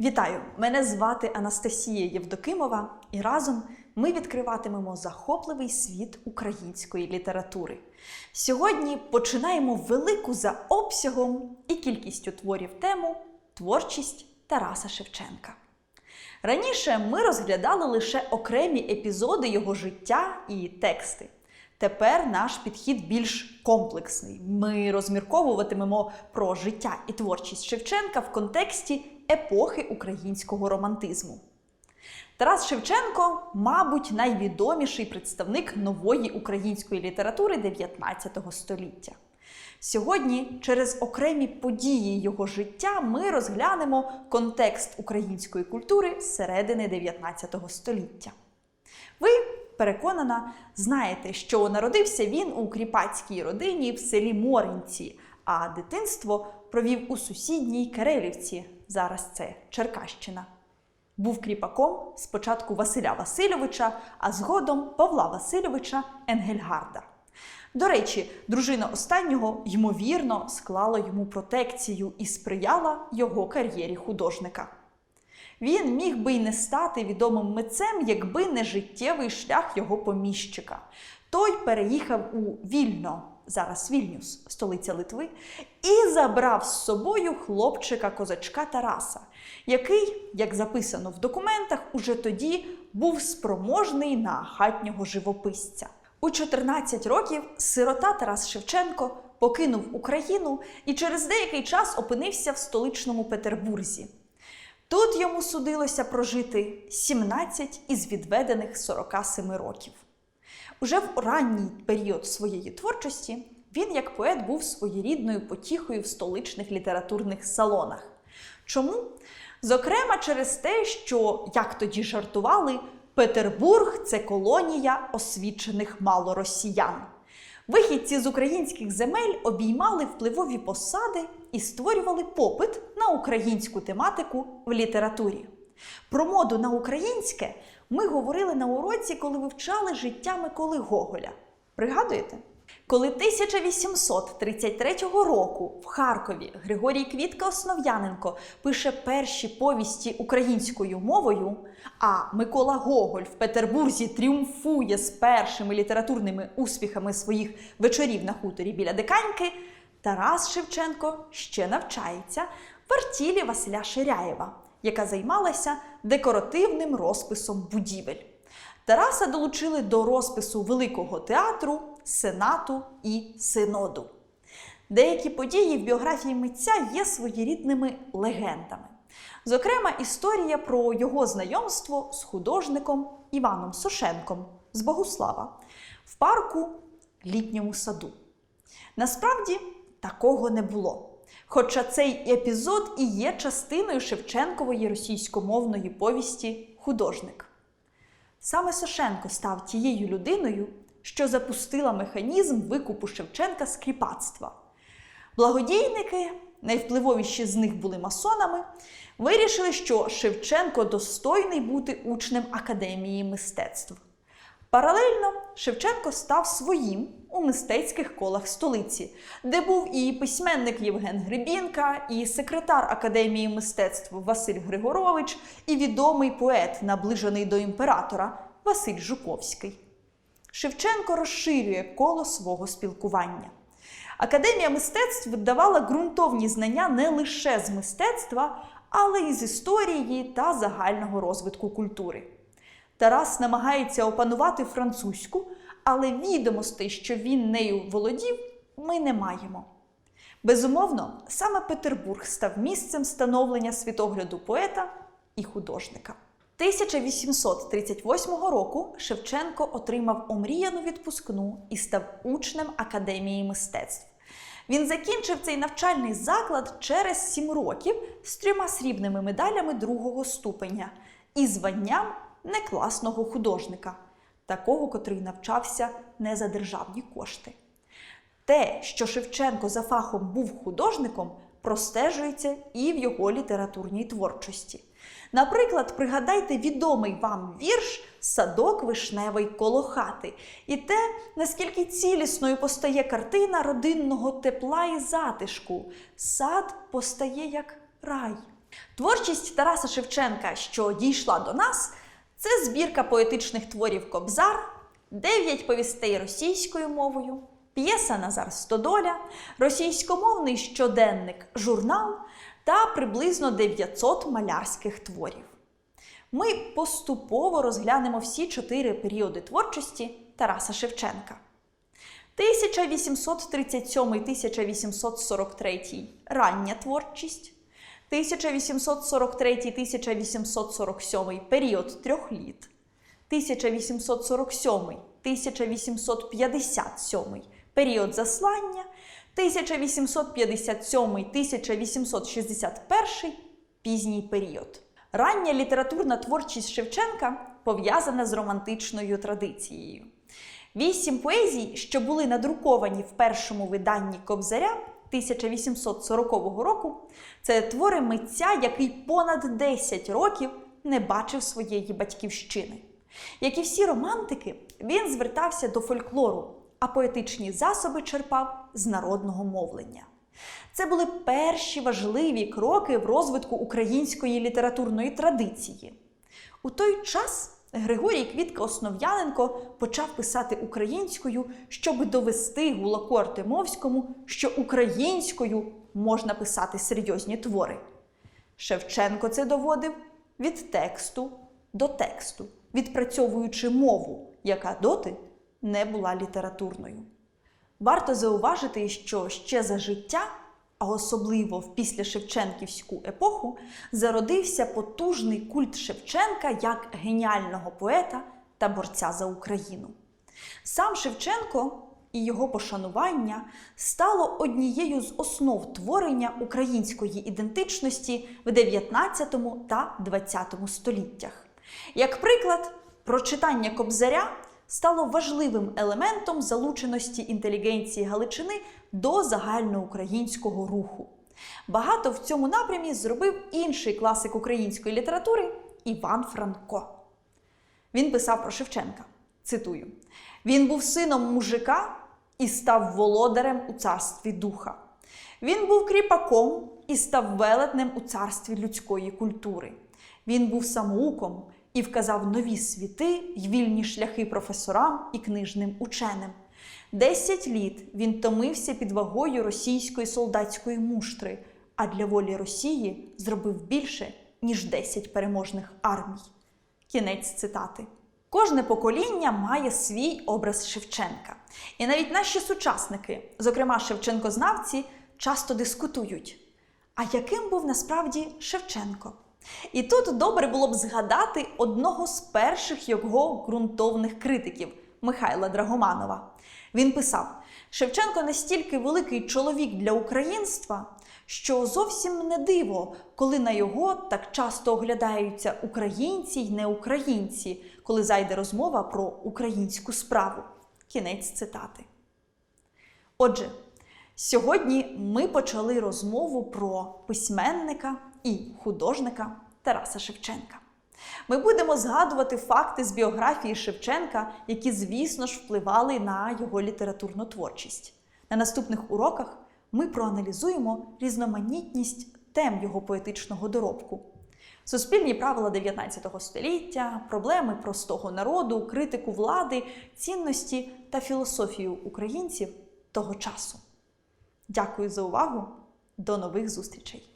Вітаю! Мене звати Анастасія Євдокимова, і разом ми відкриватимемо захопливий світ української літератури. Сьогодні починаємо велику за обсягом і кількістю творів тему творчість Тараса Шевченка. Раніше ми розглядали лише окремі епізоди його життя і тексти. Тепер наш підхід більш комплексний. Ми розмірковуватимемо про життя і творчість Шевченка в контексті епохи українського романтизму. Тарас Шевченко, мабуть, найвідоміший представник нової української літератури 19 століття. Сьогодні, через окремі події його життя, ми розглянемо контекст української культури з середини 19 століття. Ви, переконана, знаєте, що народився він у кріпацькій родині в селі Моринці, а дитинство провів у сусідній Керелівці, зараз це Черкащина. Був кріпаком спочатку Василя Васильовича, а згодом Павла Васильовича Енгельгарда. До речі, дружина останнього, ймовірно, склала йому протекцію і сприяла його кар'єрі художника. Він міг би й не стати відомим митцем, якби не життєвий шлях його поміщика. Той переїхав у Вільно, зараз Вільнюс, столиця Литви, і забрав з собою хлопчика-козачка Тараса, який, як записано в документах, уже тоді був спроможний на хатнього живописця. У 14 років сирота Тарас Шевченко покинув Україну і через деякий час опинився в столичному Петербурзі. Тут йому судилося прожити 17 із відведених 47 років. Уже в ранній період своєї творчості він, як поет, був своєрідною потіхою в столичних літературних салонах. Чому? Зокрема, через те, що, як тоді жартували, Петербург це колонія освічених малоросіян. Вихідці з українських земель обіймали впливові посади і створювали попит на українську тематику в літературі. Про моду на українське ми говорили на уроці, коли вивчали життя Миколи Гоголя. Пригадуєте? Коли 1833 року в Харкові Григорій Квітка Основ'яненко пише перші повісті українською мовою, а Микола Гоголь в Петербурзі тріумфує з першими літературними успіхами своїх вечорів на хуторі біля Диканьки, Тарас Шевченко ще навчається в артілі Василя Ширяєва, яка займалася декоративним розписом будівель. Тараса долучили до розпису Великого театру, Сенату і Синоду. Деякі події в біографії митця є своєрідними легендами. Зокрема, історія про його знайомство з художником Іваном Сошенком з Богуслава в парку літньому саду. Насправді такого не було. Хоча цей епізод і є частиною Шевченкової російськомовної повісті Художник. Саме Сошенко став тією людиною, що запустила механізм викупу Шевченка з кріпацтва. Благодійники, найвпливовіші з них були масонами, вирішили, що Шевченко достойний бути учнем Академії мистецтв. Паралельно Шевченко став своїм у мистецьких колах столиці, де був і письменник Євген Гребінка, і секретар Академії мистецтв Василь Григорович, і відомий поет, наближений до імператора Василь Жуковський. Шевченко розширює коло свого спілкування. Академія мистецтв давала ґрунтовні знання не лише з мистецтва, але й з історії та загального розвитку культури. Тарас намагається опанувати французьку, але відомостей, що він нею володів, ми не маємо. Безумовно, саме Петербург став місцем становлення світогляду поета і художника. 1838 року Шевченко отримав омріяну відпускну і став учнем Академії мистецтв. Він закінчив цей навчальний заклад через сім років з трьома срібними медалями другого ступеня і званням некласного художника, такого, котрий навчався не за державні кошти. Те, що Шевченко за фахом був художником, простежується і в його літературній творчості. Наприклад, пригадайте відомий вам вірш Садок вишневий коло хати і те, наскільки цілісною постає картина родинного тепла і затишку. Сад постає як рай. Творчість Тараса Шевченка, що дійшла до нас, це збірка поетичних творів Кобзар, дев'ять повістей російською мовою, п'єса Назар Стодоля, російськомовний щоденник журнал та приблизно 900 малярських творів. Ми поступово розглянемо всі чотири періоди творчості Тараса Шевченка. 1837-1843 рання творчість, 1843-1847 період трьох літ, 1847-1857 період заслання, 1857-1861 пізній період. Рання літературна творчість Шевченка пов'язана з романтичною традицією. Вісім поезій, що були надруковані в першому виданні Кобзаря 1840 року, це твори митця, який понад 10 років не бачив своєї батьківщини. Як і всі романтики, він звертався до фольклору, а поетичні засоби черпав з народного мовлення. Це були перші важливі кроки в розвитку української літературної традиції. У той час Григорій Квітка Основ'яненко почав писати українською, щоб довести Гулаку Артемовському, що українською можна писати серйозні твори. Шевченко це доводив від тексту до тексту, відпрацьовуючи мову, яка доти не була літературною. Варто зауважити, що ще за життя, а особливо в післяшевченківську епоху, зародився потужний культ Шевченка як геніального поета та борця за Україну. Сам Шевченко і його пошанування стало однією з основ творення української ідентичності в 19 та 20 століттях. Як приклад, прочитання Кобзаря стало важливим елементом залученості інтелігенції Галичини до загальноукраїнського руху. Багато в цьому напрямі зробив інший класик української літератури Іван Франко. Він писав про Шевченка. Цитую: Він був сином мужика і став володарем у царстві духа. Він був кріпаком і став велетнем у царстві людської культури. Він був самоуком і вказав нові світи й вільні шляхи професорам і книжним ученим. Десять літ він томився під вагою російської солдатської муштри, а для волі Росії зробив більше, ніж 10 переможних армій. Кінець цитати. Кожне покоління має свій образ Шевченка. І навіть наші сучасники, зокрема Шевченкознавці, часто дискутують. А яким був насправді Шевченко? І тут добре було б згадати одного з перших його ґрунтовних критиків Михайла Драгоманова. Він писав: Шевченко настільки великий чоловік для українства, що зовсім не диво, коли на його так часто оглядаються українці й неукраїнці, коли зайде розмова про українську справу. Кінець цитати. Отже, сьогодні ми почали розмову про письменника і художника Тараса Шевченка. Ми будемо згадувати факти з біографії Шевченка, які, звісно ж, впливали на його літературну творчість. На наступних уроках ми проаналізуємо різноманітність тем його поетичного доробку. Суспільні правила 19 століття, проблеми простого народу, критику влади, цінності та філософію українців того часу. Дякую за увагу! До нових зустрічей!